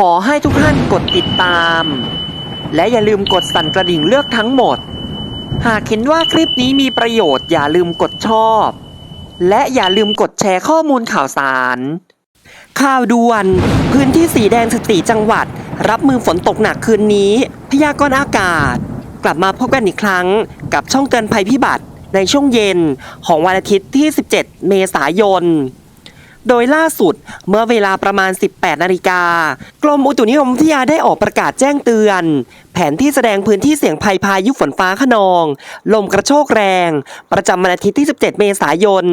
ขอให้ทุกท่านกดติดตาม และอย่าลืมกดสั่นกระดิ่งเลือกทั้งหมด หากเห็นว่าคลิปนี้มีประโยชน์อย่าลืมกดชอบ และอย่าลืมกดแชร์ข้อมูลข่าวสาร ข่าวด่วน พื้นที่สีแดง14จังหวัด รับมือฝนตกหนักคืนนี้ พยากรณ์อากาศ กลับมาพบกันอีกครั้ง กับช่องเตือนภัยพิบัติในช่วงเย็นของวันอาทิตย์ที่ 17 เมษายน โดยล่าสุดเมื่อเวลาประมาณ 18 นาฬิกา กรมอุตุนิยมวิทยาได้ออกประกาศแจ้งเตือน แผนที่แสดงพื้นที่เสี่ยงภัยพายุฝนฟ้าขนอง ลมกระโชกแรง ประจำวันอาทิตย์ที่ 17 เมษายน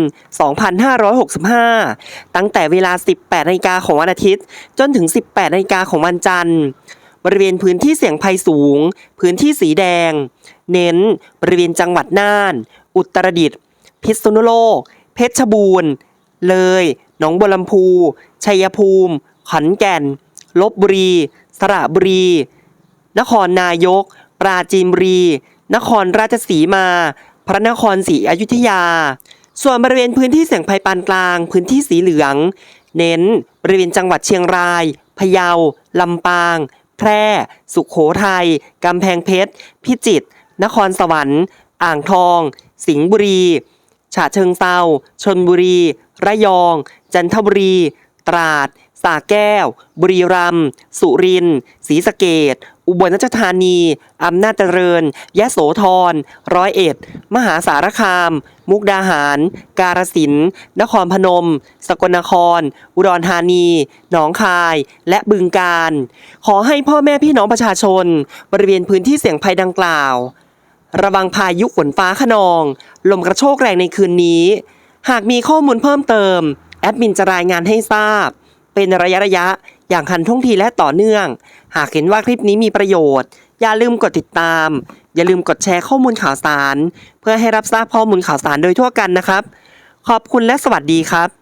2565 ตั้งแต่เวลา 18 นาฬิกาของวันอาทิตย์ จนถึง 18 นาฬิกาของวันจันทร์บริเวณพื้นที่เสี่ยงภัยสูง พื้นที่สีแดง เน้น บริเวณจังหวัดน่าน อุตรดิตถ์พิษณุโลก เพชรบูรณ์ เลย หนองบัวลำพู ชัยภูมิ ขอนแก่น ลบบุรี สระบุรี นครนายก ปราจีนบุรี นครราชสีมา พระนครศรีอยุธยา ส่วนบริเวณพื้นที่เสี่ยงภัยปานกลาง พื้นที่สีเหลือง เน้น บริเวณจังหวัดเชียงราย พะเยา ลำปาง แพร่ สุขโขทัย กำแพงเพชร พิจิตร นครสวรรค์ อ่างทอง สิงห์บุรี ฉะเชิงเซาชนบุรี ระยอง จันทบุรี ตราดสาแก้ว บุรีรัมย์สุรินทร์ศรีสะเกดอุบลราชธานี อำนาจเจริญ ยะโสธร ร้อยเอ็ด มหาสารคาม มุกดาหาร กาฬสินธุ์นครพนม สกลนคร อุดรธานี หนองคาย และบึงกาฬขอให้พ่อแม่พี่น้องประชาชน บริเวณพื้นที่เสี่ยงภัยดังกล่าว ระวังพายุฝนฟ้าขนอง ลมกระโชกแรงในคืนนี้ หากมีข้อมูลเพิ่มเติม แอดมินจะรายงานให้ทราบ เป็นระยะระยะๆอย่างทันท่วงทีและต่อเนื่อง หากเห็นว่าคลิปนี้มีประโยชน์ อย่าลืมกดติดตาม อย่าลืมกดแชร์ข้อมูลข่าวสาร เพื่อให้รับทราบข้อมูลข่าวสารโดยทั่วกันนะครับ ขอบคุณและสวัสดีครับ